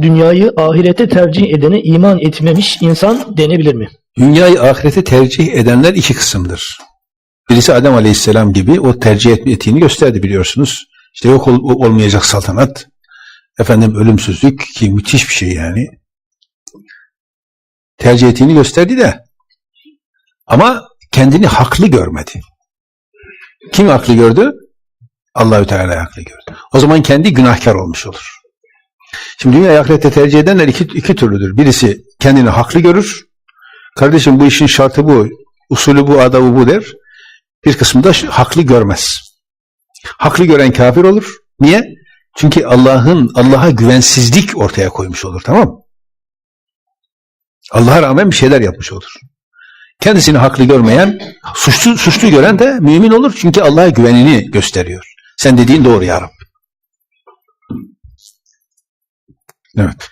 Dünyayı ahirete tercih edene iman etmemiş insan denebilir mi? Dünyayı ahirete tercih edenler iki kısımdır. Birisi Adem Aleyhisselam gibi o tercih ettiğini gösterdi biliyorsunuz. İşte yok ol- olmayacak saltanat, efendim ölümsüzlük ki müthiş bir şey yani. Tercih ettiğini gösterdi de ama kendini haklı görmedi. Kim haklı gördü? Allahü Teala haklı gördü. O zaman kendi günahkar olmuş olur. Şimdi dünya ahirette tercih edenler iki, iki türlüdür. Birisi kendini haklı görür. Kardeşim bu işin şartı bu, usulü bu, adabı bu der. Bir kısmı da haklı görmez. Haklı gören kafir olur. Niye? Çünkü Allah'ın Allah'a güvensizlik ortaya koymuş olur, tamam mı? Allah'a rağmen bir şeyler yapmış olur. Kendisini haklı görmeyen, suçlu suçlu gören de mümin olur çünkü Allah'a güvenini gösteriyor. Sen dediğin doğru ya Evet.